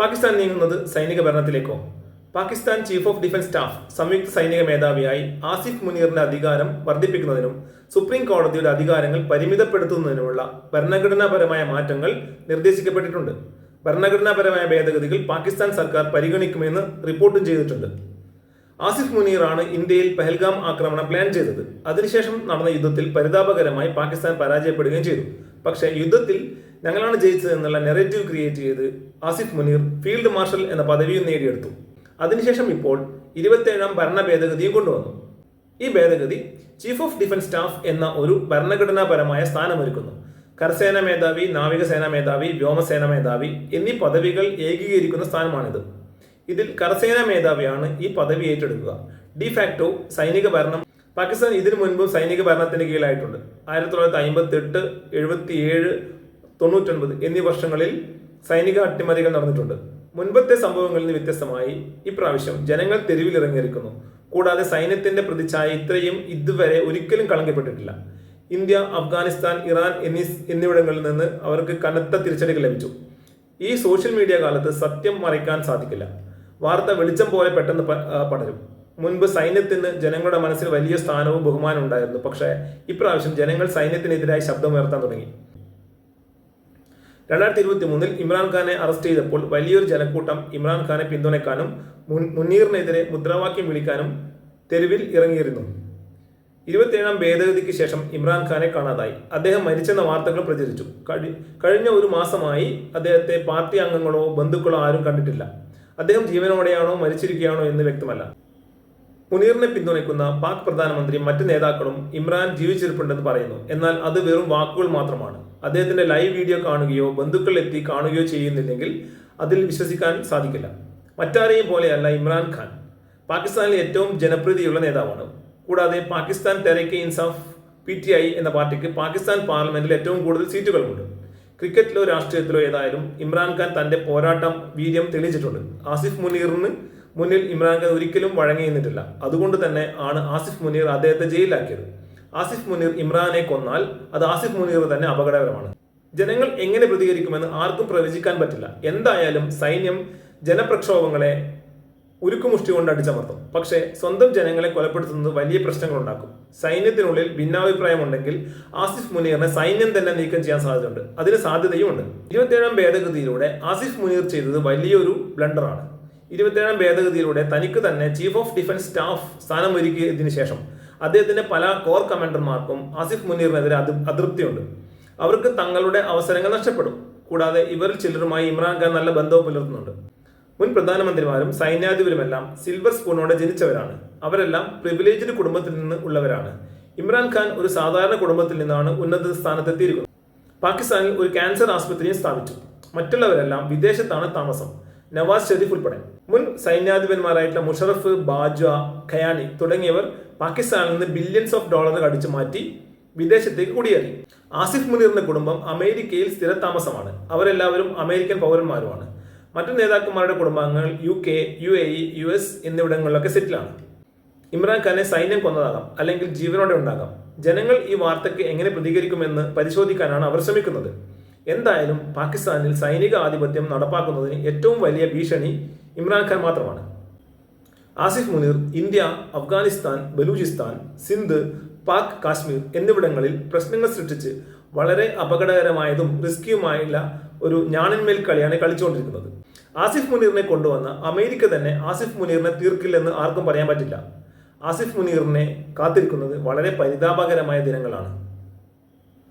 പാകിസ്ഥാൻ നീങ്ങുന്നത് സൈനിക ഭരണത്തിലേക്കോ? Pakistan chief of defence staff സംയുക്ത സൈനിക മേധാവിയായി ആസിഫ് മുനീറിന്റെ അധികാരം വർദ്ധിപ്പിക്കുന്നതിനും സുപ്രീം കോടതിയുടെ അധികാരങ്ങൾ പരിമിതപ്പെടുത്തുന്നതിനുമുള്ള ഭരണഘടനാപരമായ മാറ്റങ്ങൾ നിർദ്ദേശിക്കപ്പെട്ടിട്ടുണ്ട്. ഭരണഘടനാപരമായ ഭേദഗതികൾ പാകിസ്ഥാൻ സർക്കാർ പരിഗണിക്കുമെന്ന് റിപ്പോർട്ടും ചെയ്തിട്ടുണ്ട്. ആസിഫ് മുനീറാണ് ഇന്ത്യയിൽ പെഹൽഗാം ആക്രമണം പ്ലാൻ ചെയ്തത്. അതിനുശേഷം നടന്ന യുദ്ധത്തിൽ പരിതാപകരമായി പാകിസ്ഥാൻ പരാജയപ്പെടുകയും ചെയ്തു. പക്ഷേ യുദ്ധത്തിൽ ഞങ്ങളാണ് ജയിച്ചത് എന്നുള്ള നെറേറ്റീവ് ക്രിയേറ്റ് ചെയ്ത് ആസിഫ് മുനീർ ഫീൽഡ് മാർഷൽ എന്ന പദവിയും നേടിയെടുത്തു. അതിനുശേഷം ഇപ്പോൾ ഇരുപത്തേഴാം ഭരണ ഭേദഗതിയും കൊണ്ടുവന്നു. ഈ ഭേദഗതി ചീഫ് ഓഫ് ഡിഫൻസ് സ്റ്റാഫ് എന്ന ഒരു ഭരണഘടനാപരമായ സ്ഥാനമൊരുക്കുന്നു. കരസേന മേധാവി നാവികസേന മേധാവി വ്യോമസേന മേധാവി എന്നീ പദവികൾ ഏകീകരിക്കുന്ന സ്ഥാനമാണിത്. ഇതിൽ കരസേന മേധാവിയാണ് ഈ പദവി ഏറ്റെടുക്കുക. ഡിഫാക്ടോ സൈനിക ഭരണം പാകിസ്ഥാൻ ഇതിനു മുൻപും സൈനിക ഭരണത്തിന് കീഴിലായിട്ടുണ്ട്. ആയിരത്തി തൊള്ളായിരത്തി അമ്പത്തി എട്ട് എഴുപത്തി ഏഴ് തൊണ്ണൂറ്റൊൻപത് എന്നീ വർഷങ്ങളിൽ സൈനിക അട്ടിമറികൾ നടന്നിട്ടുണ്ട്. മുൻപത്തെ സംഭവങ്ങളിൽ നിന്ന് വ്യത്യസ്തമായി ഇപ്രാവശ്യം ജനങ്ങൾ തെരുവിലിറങ്ങിയിരിക്കുന്നു കൂടാതെ സൈന്യത്തിന്റെ പ്രതിച്ഛായ ഇത്രയും ഇതുവരെ ഒരിക്കലും കളങ്കപ്പെട്ടിട്ടില്ല. ഇന്ത്യ അഫ്ഗാനിസ്ഥാൻ ഇറാൻ എന്നീ എന്നിവിടങ്ങളിൽ നിന്ന് അവർക്ക് കനത്ത തിരിച്ചടികൾ ലഭിച്ചു. ഈ സോഷ്യൽ മീഡിയ കാലത്ത് സത്യം മറയ്ക്കാൻ സാധിക്കില്ല. വാർത്ത വെളിച്ചം പോലെ പെട്ടെന്ന് പടരും. മുൻപ് സൈന്യത്തിന് ജനങ്ങളുടെ മനസ്സിൽ വലിയ സ്ഥാനവും ബഹുമാനവും ഉണ്ടായിരുന്നു. പക്ഷേ ഇപ്രാവശ്യം ജനങ്ങൾ സൈന്യത്തിനെതിരായി ശബ്ദമുയർത്താൻ തുടങ്ങി. രണ്ടായിരത്തി ഇരുപത്തി മൂന്നിൽ ഇമ്രാൻഖാനെ അറസ്റ്റ് ചെയ്തപ്പോൾ വലിയൊരു ജനക്കൂട്ടം ഇമ്രാൻഖാനെ പിന്തുണയ്ക്കാനും മുന്നീറിനെതിരെ മുദ്രാവാക്യം വിളിക്കാനും തെരുവിൽ ഇറങ്ങിയിരുന്നു. ഇരുപത്തിയേഴാം ഭേദഗതിക്ക് ശേഷം ഇമ്രാൻഖാനെ കാണാതായി. അദ്ദേഹം മരിച്ചെന്ന വാർത്തകൾ പ്രചരിച്ചു. കഴിഞ്ഞ ഒരു മാസമായി അദ്ദേഹത്തെ പാർട്ടി അംഗങ്ങളോ ബന്ധുക്കളോ ആരും കണ്ടിട്ടില്ല. അദ്ദേഹം ജീവനോടെയാണോ മരിച്ചിരിക്കുകയാണോ എന്ന് വ്യക്തമല്ല. മുനീറിനെ പിന്തുണയ്ക്കുന്ന പാക് പ്രധാനമന്ത്രി മറ്റ് നേതാക്കളും ഇമ്രാൻ ജീവിച്ചിരിപ്പുണ്ടെന്ന് പറയുന്നു. എന്നാൽ അത് വെറും വാക്കുകൾ മാത്രമാണ്. അദ്ദേഹത്തിന്റെ ലൈവ് വീഡിയോ കാണുകയോ ബന്ധുക്കൾ എത്തി കാണുകയോ ചെയ്യുന്നില്ലെങ്കിൽ അതിൽ വിശ്വസിക്കാൻ സാധിക്കില്ല. മറ്റാരെയും പോലെയല്ല ഇമ്രാൻഖാൻ പാകിസ്ഥാനിലെ ഏറ്റവും ജനപ്രീതിയുള്ള നേതാവാണ്. കൂടാതെ പാകിസ്ഥാൻ തെരക്ക് ഇൻസാഫ് പി ടി ഐ എന്ന പാർട്ടിക്ക് പാകിസ്ഥാൻ പാർലമെന്റിൽ ഏറ്റവും കൂടുതൽ സീറ്റുകളുമുണ്ട് ക്രിക്കറ്റിലോ രാഷ്ട്രീയത്തിലോ ഏതായാലും ഇമ്രാൻഖാൻ തന്റെ പോരാട്ടം വീര്യം തെളിയിച്ചിട്ടുണ്ട്. ആസിഫ് മുനീറിന് മുന്നിൽ ഇമ്രാൻഖാൻ ഒരിക്കലും വഴങ്ങി നിന്നിട്ടില്ല അതുകൊണ്ട് തന്നെ ആണ് ആസിഫ് മുനീർ അദ്ദേഹത്തെ ജയിലിലാക്കിയത്. ആസിഫ് മുനീർ ഇമ്രാനെ കൊന്നാൽ അത് ആസിഫ് മുനീർ തന്നെ അപകടകരമാണ്. ജനങ്ങൾ എങ്ങനെ പ്രതികരിക്കുമെന്ന് ആർക്കും പ്രവചിക്കാൻ പറ്റില്ല. എന്തായാലും സൈന്യം ജനപ്രക്ഷോഭങ്ങളെ ഉരുക്കുമുഷ്ടി കൊണ്ട് അടിച്ചമർത്തും. പക്ഷേ സ്വന്തം ജനങ്ങളെ കൊലപ്പെടുത്തുന്നത് വലിയ പ്രശ്നങ്ങൾ ഉണ്ടാക്കും സൈന്യത്തിനുള്ളിൽ ഭിന്നാഭിപ്രായമുണ്ടെങ്കിൽ ആസിഫ് മുനീറിനെ സൈന്യം തന്നെ നീക്കം ചെയ്യാൻ സാധ്യതയുണ്ട്. അതിന് സാധ്യതയുമുണ്ട്. ഇരുപത്തിയേഴാം ഭേദഗതിയിലൂടെ ആസിഫ് മുനീർ ചെയ്തത് വലിയൊരു ബ്ലണ്ടറാണ്. ഇരുപത്തിയേഴാം ഭേദഗതിയിലൂടെ തനിക്ക് തന്നെ ചീഫ് ഓഫ് ഡിഫൻസ് സ്റ്റാഫ് സ്ഥാനം സ്ഥാനമൊരുക്കിയതിനു ശേഷം അദ്ദേഹത്തിന്റെ പല കോർ കമാൻഡർമാർക്കും ആസിഫ് മുനീറിനെതിരെ അത് അതൃപ്തിയുണ്ട്. അവർക്ക് തങ്ങളുടെ അവസരങ്ങൾ നഷ്ടപ്പെടും. കൂടാതെ ഇവരിൽ ചിലരുമായി ഇമ്രാൻഖാൻ നല്ല ബന്ധവും പുലർത്തുന്നുണ്ട്. മുൻ പ്രധാനമന്ത്രിമാരും സൈന്യാധിപരുമെല്ലാം സിൽവർ സ്പൂണോടെ ജനിച്ചവരാണ്. അവരെല്ലാം പ്രിവിലേജ്ഡ് കുടുംബത്തിൽ നിന്ന് ഉള്ളവരാണ്. ഇമ്രാൻഖാൻ ഒരു സാധാരണ കുടുംബത്തിൽ നിന്നാണ് ഉന്നത സ്ഥാനത്തെത്തിയിരിക്കുന്നത്. പാകിസ്ഥാനിൽ ഒരു ക്യാൻസർ ആസ്പത്രിയും സ്ഥാപിച്ചു. മറ്റുള്ളവരെല്ലാം വിദേശത്താണ് താമസം. നവാസ് ഷെരീഫ് ഉൾപ്പെടെ. മുൻ സൈന്യാധിപന്മാരായിട്ടുള്ള മുഷറഫ് ബാജ്വ ഖയാനി തുടങ്ങിയവർ പാകിസ്ഥാനിൽ നിന്ന് ബില്യൺസ് ഓഫ് ഡോളർ കടിച്ചു മാറ്റി വിദേശത്തേക്ക് കുടിയേറി. ആസിഫ് മുനീറിന്റെ കുടുംബം അമേരിക്കയിൽ സ്ഥിരതാമസമാണ്. അവരെല്ലാവരും അമേരിക്കൻ പൗരന്മാരുമാണ്. മറ്റു നേതാക്കന്മാരുടെ കുടുംബാംഗങ്ങൾ U K U A E U S എന്നിവിടങ്ങളിലൊക്കെ സെറ്റിലാണ്. ഇമ്രാൻഖാനെ സൈന്യം കൊന്നതാകാം അല്ലെങ്കിൽ ജീവനോടെ ഉണ്ടാകാം. ജനങ്ങൾ ഈ വാർത്തയ്ക്ക് എങ്ങനെ പ്രതികരിക്കുമെന്ന് പരിശോധിക്കാനാണ് അവർ ശ്രമിക്കുന്നത്. എന്തായാലും പാകിസ്ഥാനിൽ സൈനിക ആധിപത്യം നടപ്പാക്കുന്നതിന് ഏറ്റവും വലിയ ഭീഷണി ഇമ്രാൻഖാൻ മാത്രമാണ്. ആസിഫ് മുനീർ ഇന്ത്യ അഫ്ഗാനിസ്ഥാൻ ബലൂചിസ്ഥാൻ സിന്ധ് പാക് കാശ്മീർ എന്നിവിടങ്ങളിൽ പ്രശ്നങ്ങൾ സൃഷ്ടിച്ച് വളരെ അപകടകരമായതും റിസ്കിയുമായുള്ള ഒരു ഞാണിന്മേൽ കളിയാണ് കളിച്ചുകൊണ്ടിരിക്കുന്നത്. ആസിഫ് മുനീറിനെ കൊണ്ടുവന്ന അമേരിക്ക തന്നെ ആസിഫ് മുനീറിനെ തീർക്കില്ലെന്ന് ആർക്കും പറയാൻ പറ്റില്ല. ആസിഫ് മുനീറിനെ കാത്തിരിക്കുന്നത് വളരെ പരിതാപകരമായ ദിനങ്ങളാണ്.